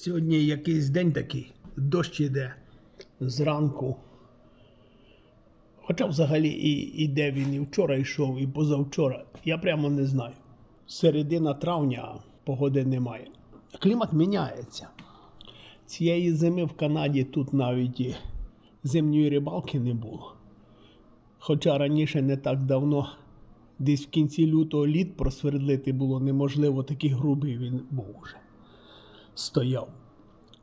Сьогодні якийсь день такий, дощ іде зранку. Хоча взагалі і, і де він і вчора йшов, і позавчора. Я прямо не знаю. Середина травня погоди немає. Клімат міняється. Цієї зими в Канаді тут навіть зимньої рибалки не було. Хоча раніше не так давно, десь в кінці лютого літ просвердлити було неможливо, такий грубий він був уже. Стояв.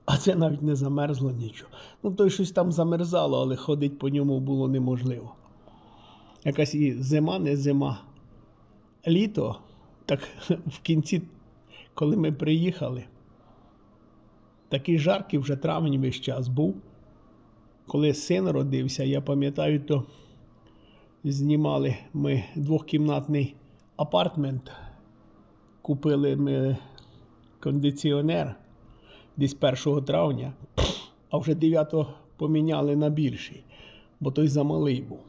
А це навіть не замерзло нічого. Ну, то й щось там замерзало, але ходити по ньому було неможливо. Якась і зима, не зима. Літо, так в кінці, коли ми приїхали, такий жаркий вже травень весь час був. Коли син родився, я пам'ятаю, то знімали ми двохкімнатний апартмент. Купили ми кондиціонер десь 1 травня, а вже 9 поміняли на більший, бо той замалий був,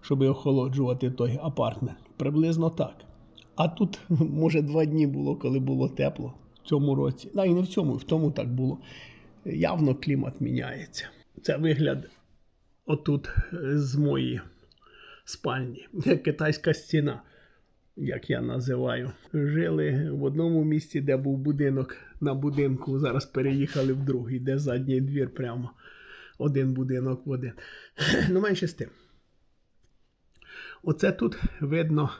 щоб охолоджувати той апартмент. Приблизно так. А тут, може, два дні було, коли було тепло в цьому році. Да, і не в цьому, і в тому так було. Явно клімат міняється. Це вигляд отут е, з моєї спальні. Китайська стіна, як я називаю. Жили в одному місці, де був будинок на будинку. Зараз переїхали в другий, де задній двір прямо. Один будинок в один. Ну, менше з тим. Оце тут видно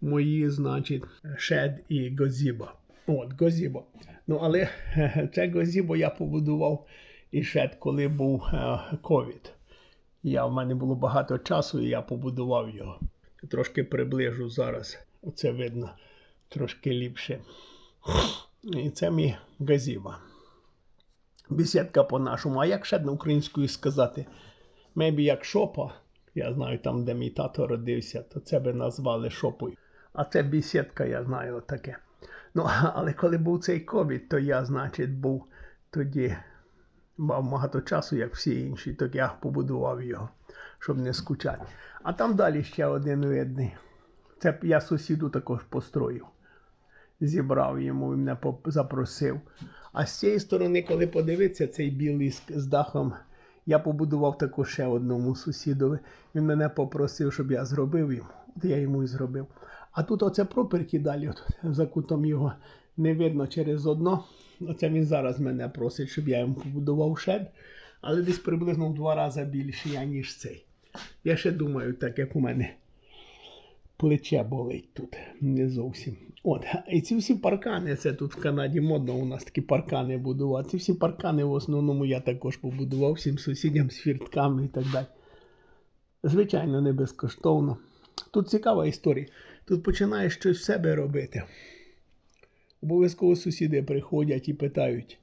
мої, значить, шед і газіба. От, газіба. Ну, але це газібо я побудував і шед, коли був е, ковід. Я, в мене було багато часу, і я побудував його. Трошки приближу зараз. Оце видно трошки ліпше. І це мій газіба. Бесідка по-нашому. А як ще українською сказати? Мебі як шопа. Я знаю, там, де мій тато родився, то це би назвали шопою. А це бесідка, я знаю, таке. Ну, але коли був цей ковід, то я, значить, був тоді мав багато часу, як всі інші, то я побудував його, щоб не скучати. А там далі ще один видний. Це я сусіду також построїв. Зібрав йому і мене запросив. А з цієї сторони, коли подивитися, цей білий з, дахом, я побудував також ще одному сусідові. Він мене попросив, щоб я зробив йому. От я йому і зробив. А тут оце проперки далі, от, за кутом його не видно через одно. Оце він зараз мене просить, щоб я йому побудував шед, але десь приблизно в два рази більше, я, ніж цей. Я ще думаю, так як у мене плече болить тут, не зовсім. От, і ці всі паркани, це тут в Канаді модно у нас такі паркани будувати. Ці всі паркани в основному я також побудував всім сусідям з фіртками і так далі. Звичайно, не безкоштовно. Тут цікава історія. Тут починаєш щось в себе робити. Обов'язково сусіди приходять і питають.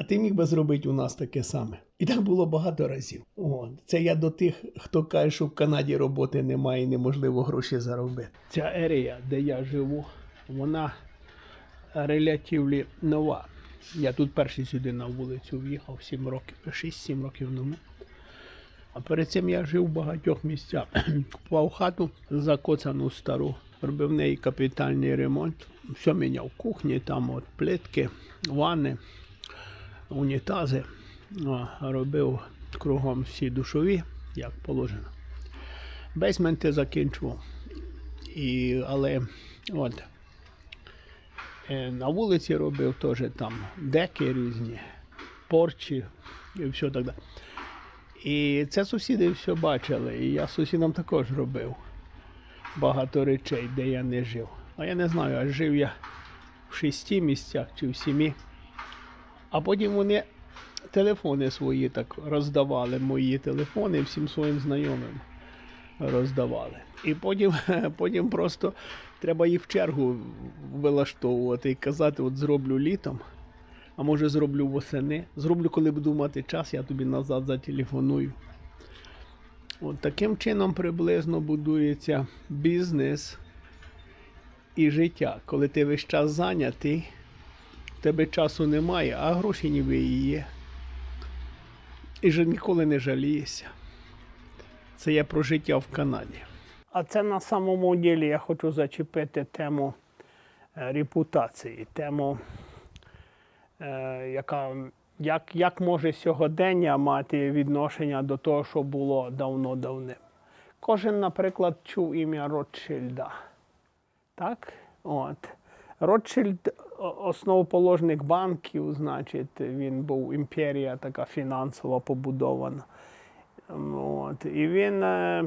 А ти міг би зробити у нас таке саме. І так було багато разів. О, це я до тих, хто каже, що в Канаді роботи немає і неможливо гроші заробити. Ця ерія, де я живу, вона релятивлі нова. Я тут перший сюди на вулицю в'їхав 7 років, 6-7 років тому. А перед цим я жив в багатьох місцях. Купував хату закоцану стару, робив в неї капітальний ремонт. Все міняв кухні, там от плитки, ванни, унітази. Робив кругом всі душові, як положено. Бейсменти закінчував. І, але от, е, на вулиці робив теж там деки різні, порчі і все так далі. І це сусіди все бачили. І я сусідам також робив багато речей, де я не жив. А я не знаю, а жив я в шести місцях чи в сімі. А потім вони телефони свої так роздавали, мої телефони всім своїм знайомим роздавали. І потім, потім просто треба їх в чергу вилаштовувати і казати, от зроблю літом. А може зроблю восени. Зроблю, коли буду мати час, я тобі назад зателефоную. От таким чином приблизно будується бізнес і життя. Коли ти весь час зайнятий, в тебе часу немає, а гроші ніби і є. І ж ніколи не жалієшся. Це я про життя в Канаді. А це на самому ділі я хочу зачепити тему е, репутації, тему е, яка, як, як може сьогодення мати відношення до того, що було давно-давним. Кожен, наприклад, чув ім'я Ротшильда. Так? От. Ротшильд основоположник банків, значить, він був імперія така фінансово побудована. От. І він е,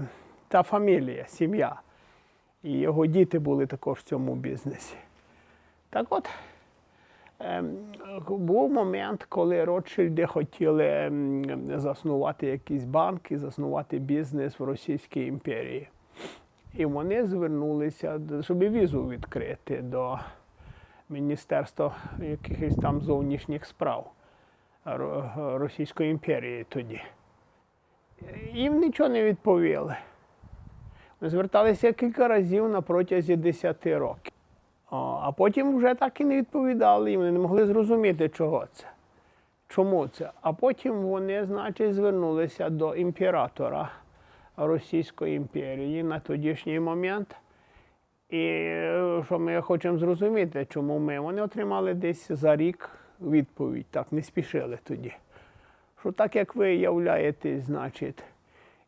та фамілія, сім'я. І його діти були також в цьому бізнесі. Так от, ем, був момент, коли Ротшильди хотіли ем, заснувати якийсь банк і заснувати бізнес в Російській імперії. І вони звернулися, щоб візу відкрити до Міністерства якихось там зовнішніх справ Російської імперії тоді. Їм нічого не відповіли. Ми зверталися кілька разів на протязі 10 років. А потім вже так і не відповідали, вони не могли зрозуміти, чого це. Чому це? А потім вони, значить, звернулися до імператора Російської імперії на тодішній момент. І е, що ми хочемо зрозуміти, чому ми. Вони отримали десь за рік відповідь, так, не спішили тоді. Що так як ви являєтесь, значить,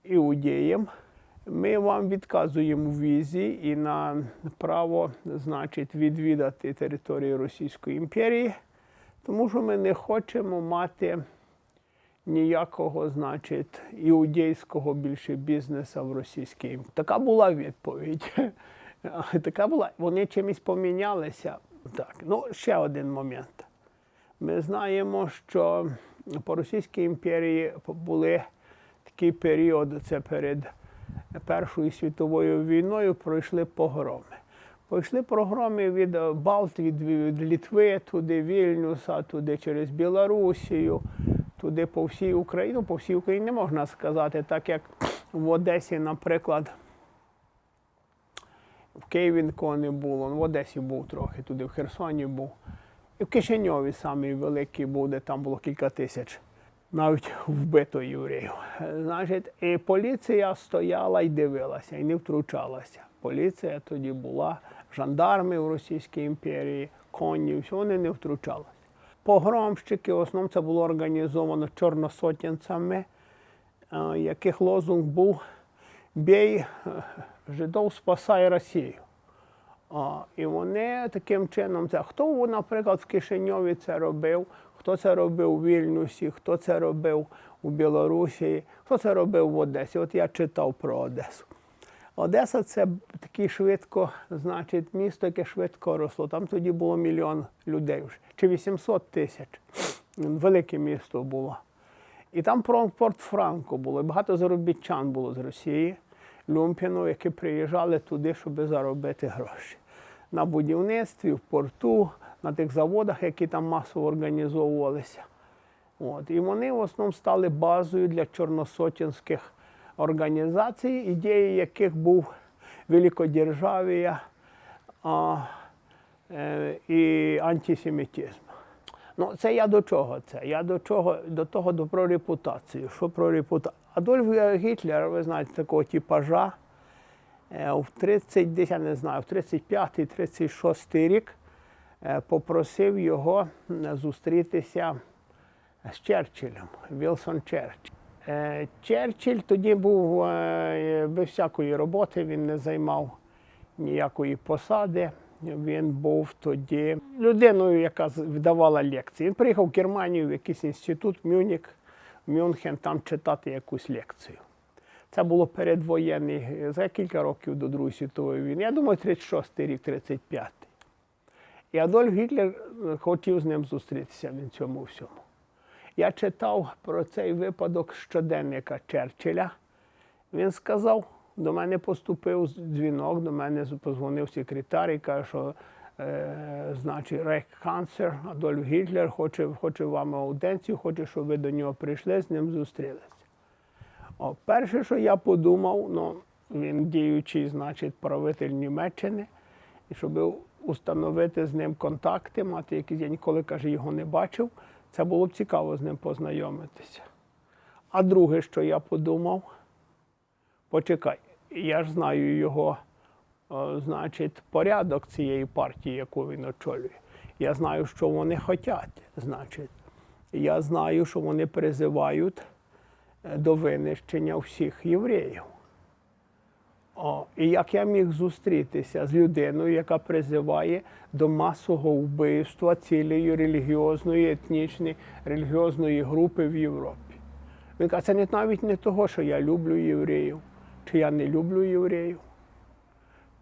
іудеєм, ми вам відказуємо в візі і на право, значить, відвідати територію Російської імперії, тому що ми не хочемо мати ніякого, значить, іудейського більше бізнесу в Російській імперії. Така була відповідь. Така була. Вони чимось помінялися. Так, ну ще один момент. Ми знаємо, що по Російській імперії були такий період, це перед Першою світовою війною пройшли погроми. Пройшли погроми від Балт, від, від Літви, туди Вільнюса, туди через Білорусію, туди по всій Україні. Ну, по всій Україні не можна сказати, так як в Одесі, наприклад, в Києві не було, в Одесі був трохи, туди в Херсоні був. І в Кишиньові самий великий був, там було кілька тисяч навіть вбито євреїв. Значить, і поліція стояла і дивилася, і не втручалася. Поліція тоді була, жандарми в Російській імперії, коні, все вони не втручалися. Погромщики, в основному це було організовано чорносотенцями, е, яких лозунг був Бій жидов, спасай Росію. А, і вони таким чином це. Хто, наприклад, в Кишиньові це робив, хто це робив у Вільнюсі, хто це робив у Білорусі, хто це робив в Одесі. От я читав про Одесу. Одеса це таке швидко, значить, місто, яке швидко росло. Там тоді було мільйон людей вже, чи 800 тисяч. Велике місто було. І там про- Порт Франко було. і Багато заробітчан було з Росії, Люмпіну, які приїжджали туди, щоб заробити гроші. На будівництві, в порту, на тих заводах, які там масово організовувалися. От. І вони в основному стали базою для чорносотінських організацій, ідеї яких був великодержавія а, е, і антисемітизм. Ну, це я до чого це? Я до чого до того до про репутацію. Що про репутацію? Адольф Гітлер, ви знаєте, такого типажа. е, В 30, десь я не знаю, в 35-36 рік е, попросив його зустрітися з Черчиллем, Вілсон Черчилль. Е, Черчилль тоді був без всякої роботи, він не займав ніякої посади. Він був тоді людиною, яка видавала лекції. Він приїхав в Германію в якийсь інститут Мюнік, Мюнхен, там читати якусь лекцію. Це було передвоєнний, е, за кілька років до Другої світової війни. Я думаю, 36-й рік, 35-й. І Адольф Гітлер е, хотів з ним зустрітися в цьому всьому. Я читав про цей випадок щоденника Черчилля. Він сказав, до мене поступив дзвінок, до мене позвонив секретар і каже, що е, значить рейхканцлер Адольф Гітлер хоче, хоче вам ауденцію, хоче, щоб ви до нього прийшли, з ним зустрілися. Перше, що я подумав, ну, він діючий, значить, правитель Німеччини, і щоб установити з ним контакти, мати якісь, я ніколи каже, його не бачив. Це було б цікаво з ним познайомитися. А друге, що я подумав, почекай, я ж знаю його, значить, порядок цієї партії, яку він очолює. Я знаю, що вони хочуть. Значить, я знаю, що вони призивають е, до винищення всіх євреїв. О, і як я міг зустрітися з людиною, яка призиває до масового вбивства цілої релігіозної, етнічної, релігіозної групи в Європі? Він каже, це навіть не того, що я люблю євреїв, чи я не люблю євреїв,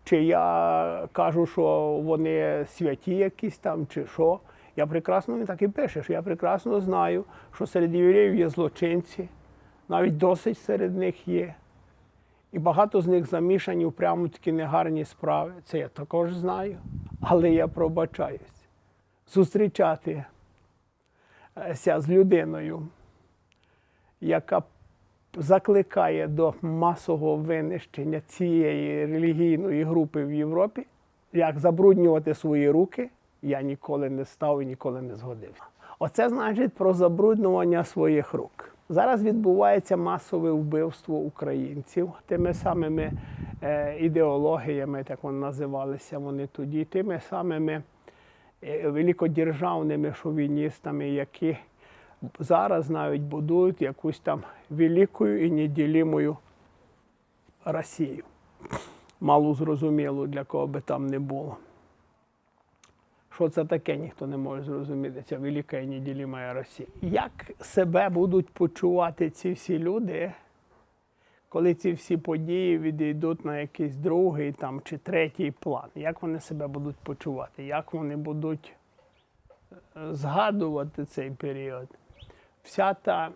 чи я кажу, що вони святі якісь там, чи що. Я прекрасно, він так і пише, що я прекрасно знаю, що серед євреїв є злочинці, навіть досить серед них є. І багато з них замішані в прямо такі негарні справи. Це я також знаю. Але я пробачаюсь. Зустрічатися з людиною, яка закликає до масового винищення цієї релігійної групи в Європі, як забруднювати свої руки, я ніколи не став і ніколи не згодився. Оце значить про забруднювання своїх рук. Зараз відбувається масове вбивство українців тими самими е, ідеологіями, так вони називалися вони тоді, тими самими е, великодержавними шовіністами, які зараз навіть будують якусь там велику і неділімою Росію. Малу зрозумілу, для кого би там не було. Що це таке, ніхто не може зрозуміти, ця велика і неділіма Росія. Як себе будуть почувати ці всі люди, коли ці всі події відійдуть на якийсь другий там, чи третій план? Як вони себе будуть почувати? Як вони будуть е, згадувати цей період? Вся та,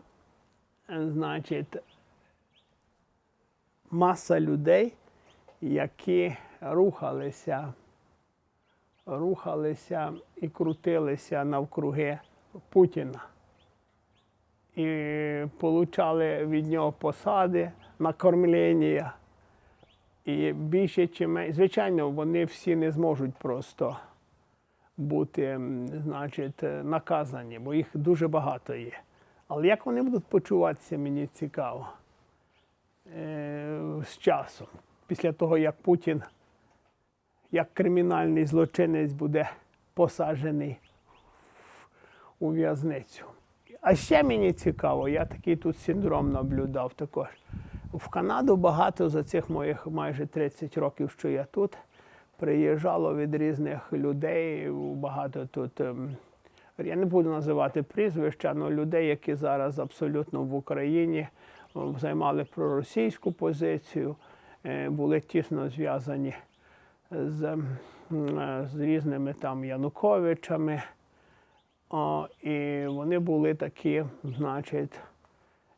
е, значить, маса людей, які рухалися рухалися і крутилися навкруги Путіна. І отримали від нього посади на кормлення. І більше чи менше, звичайно, вони всі не зможуть просто бути, значить, наказані, бо їх дуже багато є. Але як вони будуть почуватися, мені цікаво е, з часом, після того, як Путін як кримінальний злочинець буде посаджений у в'язницю. А ще мені цікаво, я такий тут синдром наблюдав також. В Канаду багато за цих моїх майже 30 років, що я тут, приїжджало від різних людей. Багато тут, ем, я не буду називати прізвища, але людей, які зараз абсолютно в Україні е, займали проросійську позицію, е, були тісно зв'язані з, е, з різними там Януковичами. О, і вони були такі, значить,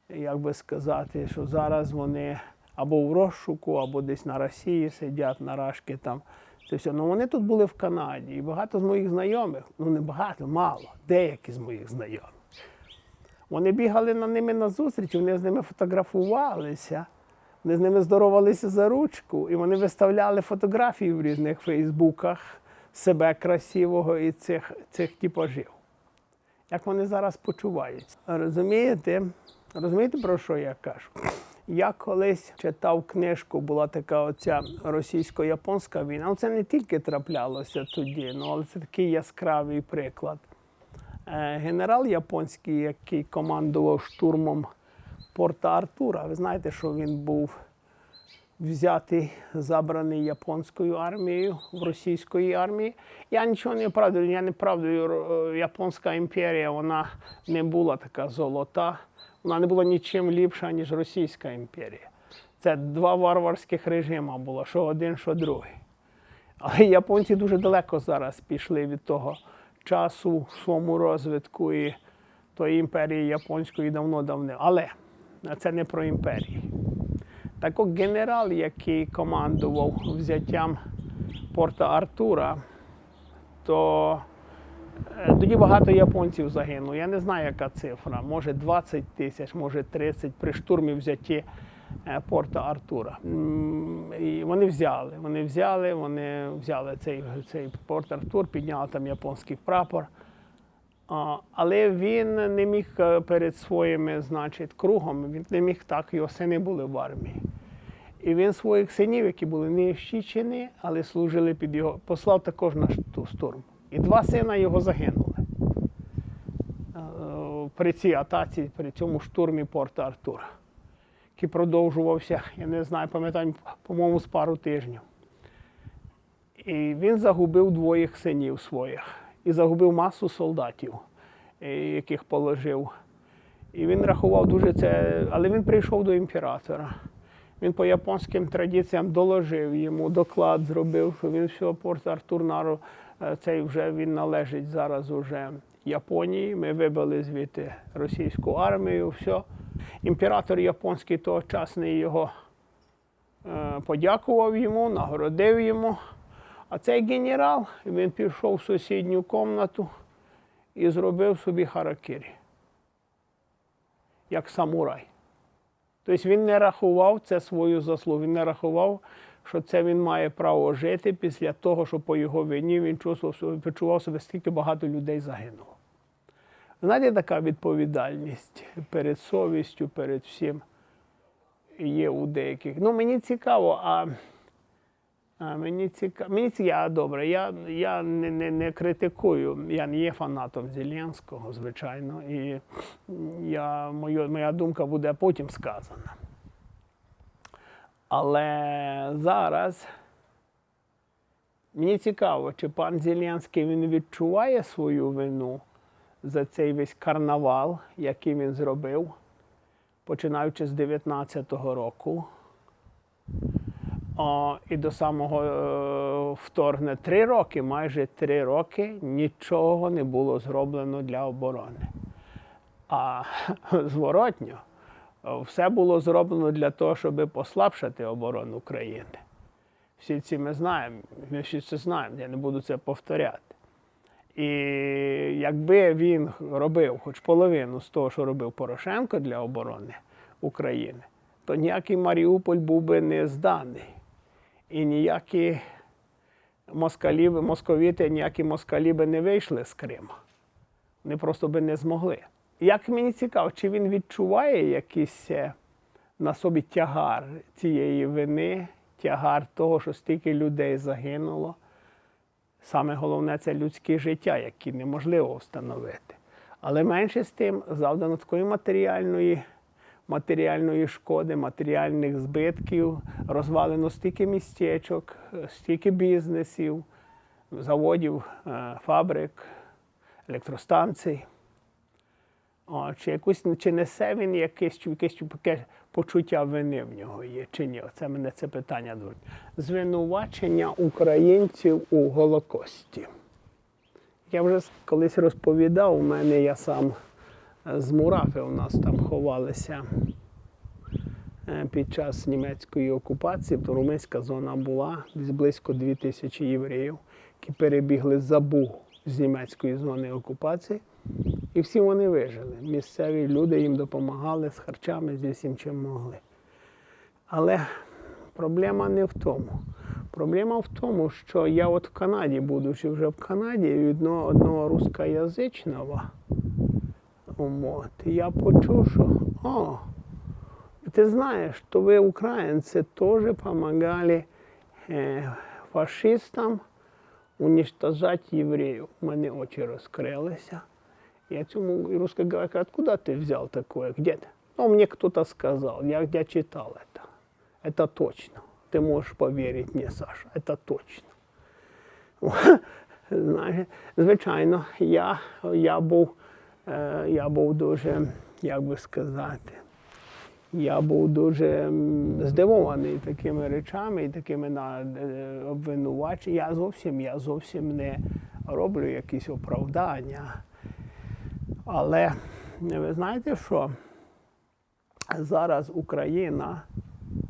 як би сказати, що зараз вони або в розшуку, або десь на Росії сидять на рашки там. Все. Ну вони тут були в Канаді. І багато з моїх знайомих, ну не багато, мало, деякі з моїх знайомих. Вони бігали на ними на зустріч, вони з ними фотографувалися. Вони з ними здоровалися за ручку, і вони виставляли фотографії в різних фейсбуках себе красивого і цих, цих типажів. Як вони зараз почуваються? Розумієте? Розумієте, про що я кажу? Я колись читав книжку, була така оця російсько-японська війна. Це не тільки траплялося тоді, ну, але це такий яскравий приклад. Е, Генерал японський, який командував штурмом порта Артура. Ви знаєте, що він був взятий, забраний японською армією в російської армії. Я нічого не правдую, я не правдую. е, Японська імперія вона не була така золота, вона не була нічим ліпша, ніж Російська імперія. Це два варварських режима було, що один, що другий. Але японці дуже далеко зараз пішли від того часу своєму розвитку і тої імперії японської давно-давно. Але це не про імперії. Так от генерал, який командував взяттям порта Артура, то тоді багато японців загинуло. Я не знаю, яка цифра. Може 20 тисяч, може 30 при штурмі взятті е, порта Артура. І вони взяли. Вони взяли, вони взяли цей, цей порт Артур, підняли там японський прапор. Але він не міг е, перед своїми, значить, кругом, він не міг так, його сини були в армії. І він своїх синів, які були не щічені, але служили під його, послав також на ту сторону. І два сина його загинули е, при цій атаці, при цьому штурмі Порта Артура, який продовжувався, я не знаю, пам'ятаю, по-моєму, з пару тижнів. І він загубив двоїх синів своїх і загубив масу солдатів, е, яких положив. І він рахував дуже це, але він прийшов до імператора. Він по японським традиціям доложив йому, доклад зробив, що він все, порт Артур цей вже він належить зараз уже Японії. Ми вибили звідти російську армію, все. Імператор японський тогочасний його е, подякував йому, нагородив йому. А цей генерал він пішов в сусідню кімнату і зробив собі харакирі, як самурай. Тобто він не рахував це свою заслугу, він не рахував, що це він має право жити після того, що по його вині він чувствував, себе- себе, скільки багато людей загинуло. Знаєте, така відповідальність перед совістю, перед всім є у деяких. Ну, мені цікаво, а, а мені цікаво. Мені цікаво, добре, я, я не, не, не критикую, я не є фанатом Зеленського, звичайно, і я, моя, моя думка буде потім сказана. Але зараз мені цікаво, чи пан Зеленський він відчуває свою вину за цей весь карнавал, який він зробив, починаючи з 19-го року. О, і до самого е, вторгне три роки, майже три роки нічого не було зроблено для оборони. А зворотньо, все було зроблено для того, щоб послабшати оборону країни. Всі ці ми знаємо, ми всі це знаємо, я не буду це повторяти. І якби він робив хоч половину з того, що робив Порошенко для оборони України, то ніякий Маріуполь був би не зданий. І ніякі москалі, московіти, ніякі москалі би не вийшли з Криму. Вони просто би не змогли. Як мені цікаво, чи він відчуває якийсь е, на собі тягар цієї вини, тягар того, що стільки людей загинуло. Саме головне це людське життя, яке неможливо встановити. Але менше з тим завдано такої матеріальної, матеріальної шкоди, матеріальних збитків, розвалено стільки містечок, стільки бізнесів, заводів, е, фабрик, електростанцій. О, чи, якусь, чи несе він якесь, якесь таке почуття вини в нього є, чи ні? Це мене це питання дурить. Звинувачення українців у Голокості. Я вже колись розповідав, у мене я сам е, з Мурафи у нас там ховалися е, під час німецької окупації, то румунська зона була десь близько 2 тисячі євреїв, які перебігли за Буг з німецької зони окупації. І всі вони вижили. Місцеві люди їм допомагали з харчами, зі всім чим могли. Але проблема не в тому. Проблема в тому, що я от в Канаді, будучи вже в Канаді, від одного, рускоязичного, я почув, що о, ти знаєш, що ви, українці, теж допомагали е, фашистам уничтожать євреїв. У мене очі розкрилися. Я цьому и русский говорю, откуда ты взял такое? Где ты? Ну, мне кто-то сказал, я, я читал это. Это точно. Ты можешь поверить мне, Саша, это точно. Знаєш, звичайно, я, я, був, е, я був дуже, як би сказати, я був дуже м, здивований такими речами і такими на, е, обвинуваченнями. Я зовсім, я зовсім не роблю якісь оправдання. Але ви знаєте що? Зараз Україна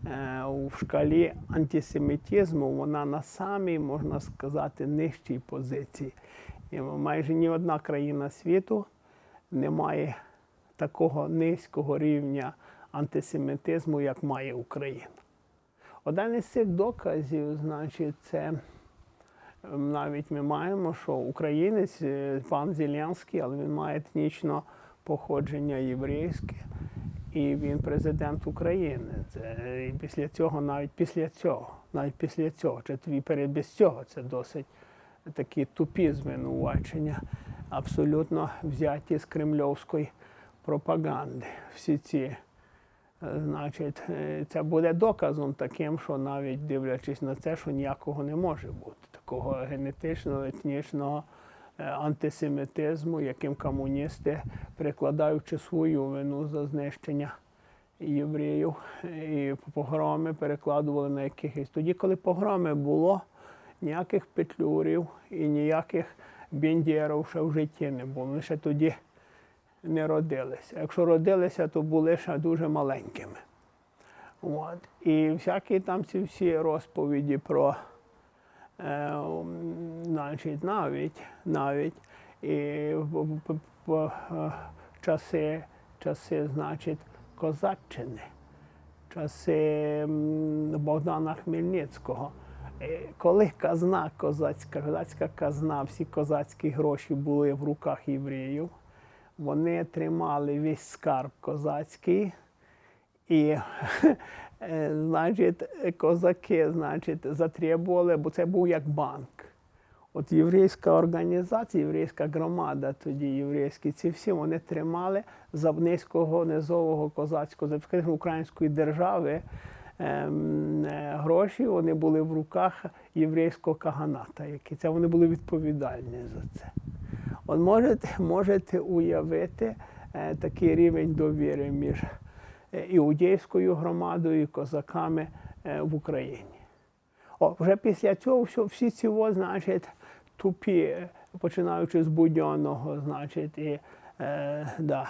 е, у шкалі антисемітизму, вона на самій, можна сказати, нижчій позиції. І майже ні одна країна світу не має такого низького рівня антисемітизму, як має Україна. Один із цих доказів, значить, це навіть ми маємо, що українець, е, пан Зеленський, але він має етнічне походження єврейське, і він президент України. Це, і після цього, навіть після цього, навіть після цього, чи твій перед без цього, це досить такі тупі звинувачення, абсолютно взяті з кремльовської пропаганди. Всі ці, е, значить, е, це буде доказом таким, що навіть дивлячись на це, що ніякого не може бути. Такого генетичного, етнічного е, антисемітизму, яким комуністи, перекладаючи свою вину за знищення євреїв і погроми перекладували на якихось. Тоді, коли погроми було, ніяких петлюрів і ніяких бендєрів ще в житті не було. Вони ще тоді не родилися. Якщо родилися, то були ще дуже маленькими. От. І всякі там ці всі розповіді про значить, навіть, навіть і в- е, часи, часи, значить, козаччини, часи Богдана Хмельницького. Е, Коли казна козацька, козацька казна, всі козацькі гроші були в руках євреїв, вони тримали весь скарб козацький. І, е, значить, козаки, значить, затребували, бо це був як банк. От єврейська організація, єврейська громада, тоді єврейські, ці всі вони тримали за низького низового козацького, української держави ем, е, гроші, вони були в руках єврейського каганата, які це вони були відповідальні за це. От можете, можете уявити е, такий рівень довіри між іудейською громадою і козаками е, в Україні. О, вже після цього всі ці, значить, тупі, е, починаючи з Будьонного, значить, і, е, да,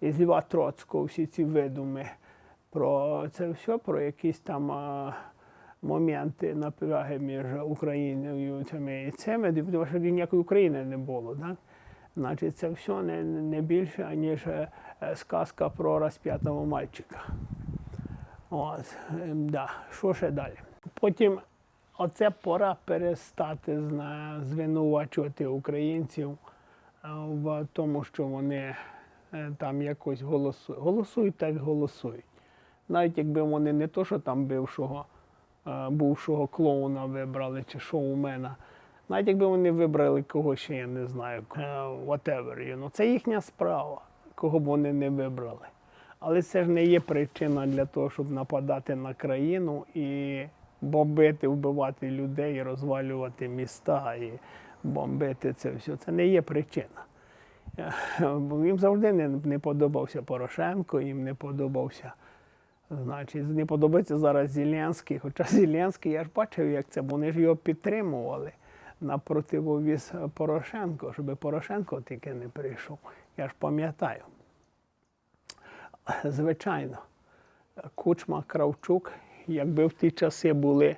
і з Льва Троцького, всі ці видуми про це все, про якісь там е, моменти напряги між Україною цими і цими, тому що ніякої України не було. Так? Значить, це все не, не більше, ніж е, сказка про розп'ятого мальчика. От, ем, да. Що ще далі? Потім оце пора перестати звинувачувати українців е, в тому, що вони е, там якось голосують. Голосують так голосують. Навіть якби вони не то, що там бившого, бувшого клоуна вибрали чи шоумена. Навіть якби вони вибрали когось ще, я не знаю, е, whatever, you know, це їхня справа, кого б вони не вибрали. Але це ж не є причина для того, щоб нападати на країну і бомбити, вбивати людей, розвалювати міста і бомбити це все. Це не є причина. Їм завжди не подобався Порошенко, їм не подобався. Значить, не подобається зараз Зеленський. Хоча Зеленський, я ж бачив, як це, бо вони ж його підтримували на противовіз Порошенко, щоб Порошенко тільки не прийшов. Я ж пам'ятаю. Звичайно, Кучма, Кравчук, якби в ті часи були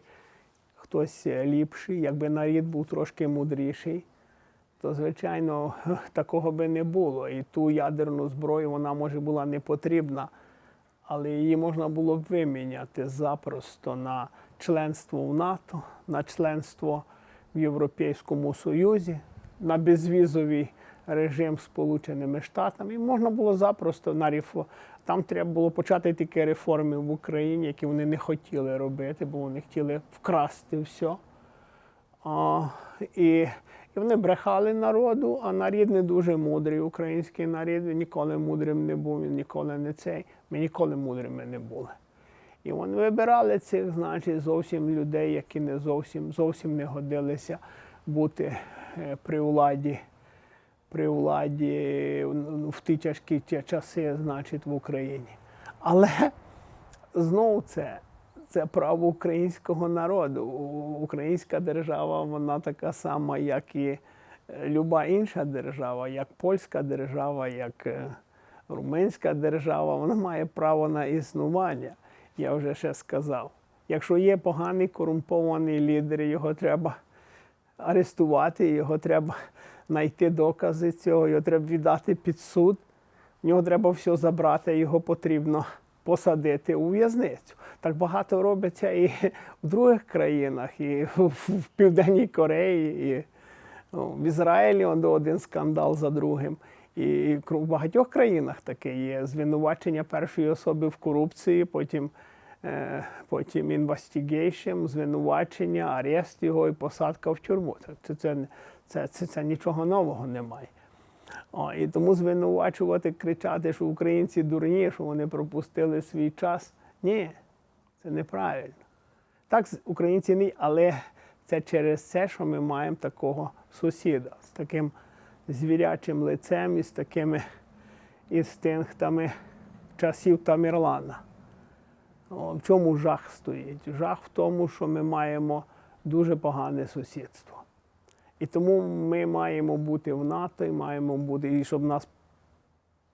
хтось ліпший, якби нарід був трошки мудріший, то, звичайно, такого би не було. І ту ядерну зброю вона може була не потрібна, але її можна було б виміняти запросто на членство в НАТО, на членство в Європейському Союзі, на безвізовий режим Сполученими Штатами. І можна було запросто на рефо... Там треба було почати тільки реформи в Україні, які вони не хотіли робити, бо вони хотіли вкрасти все. А, і, і вони брехали народу, а нарід не дуже мудрий. Український нарід ніколи мудрим не був, він ніколи не цей. Ми ніколи мудрими не були. І вони вибирали цих, значить, зовсім людей, які не зовсім, зовсім не годилися бути е, при владі, при владі в- в ті тяжкі часи, значить, в Україні. Але знову це, це право українського народу. Українська держава, вона така сама, як і е, люба інша держава, як польська держава, як е, румунська держава, вона має право на існування. Я вже ще сказав. Якщо є поганий корумпований лідер, його треба арестувати, його треба знайти докази цього, його треба віддати під суд. В нього треба все забрати, його потрібно посадити у в'язницю. Так багато робиться і в других країнах, і в, Південній Кореї, і ну, в Ізраїлі один скандал за другим. І в багатьох країнах таке є звинувачення першої особи в корупції, потім е, потім інвестігейшн, звинувачення, арест його і посадка в тюрму. Це, це, це, це, це нічого нового немає. О, і тому звинувачувати, кричати, що українці дурні, що вони пропустили свій час. Ні, це неправильно. Так, українці не, але це через це, що ми маємо такого сусіда з таким звірячим лицем і з такими інстинктами часів Тамірлана. О, в чому жах стоїть? Жах в тому, що ми маємо дуже погане сусідство. І тому ми маємо бути в НАТО і маємо бути, і щоб нас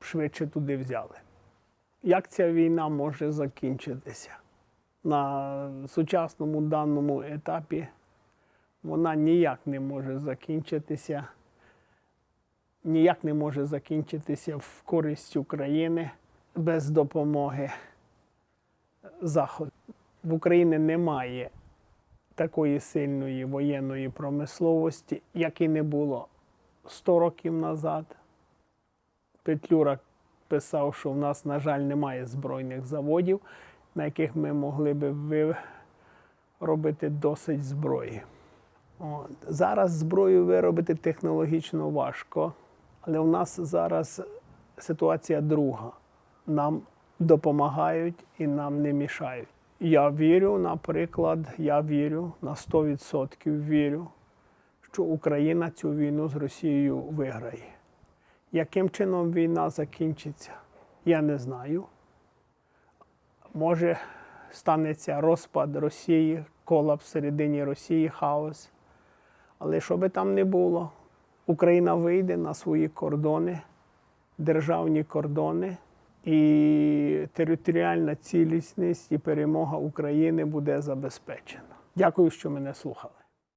швидше туди взяли. Як ця війна може закінчитися? На сучасному даному етапі вона ніяк не може закінчитися, ніяк не може закінчитися в користь України без допомоги Заходу. В Україні немає такої сильної воєнної промисловості, як і не було 100 років назад. Петлюра писав, що в нас, на жаль, немає збройних заводів, на яких ми могли би виробити досить зброї. От. Зараз зброю виробити технологічно важко, але в нас зараз ситуація друга. Нам допомагають і нам не мішають. Я вірю, наприклад, я вірю на 100% вірю, що Україна цю війну з Росією виграє. Яким чином війна закінчиться, я не знаю. Може, станеться розпад Росії, колапс всередині Росії, хаос. Але що би там не було, Україна вийде на свої кордони, державні кордони, і територіальна цілісність і перемога України буде забезпечена. Дякую, що мене слухали.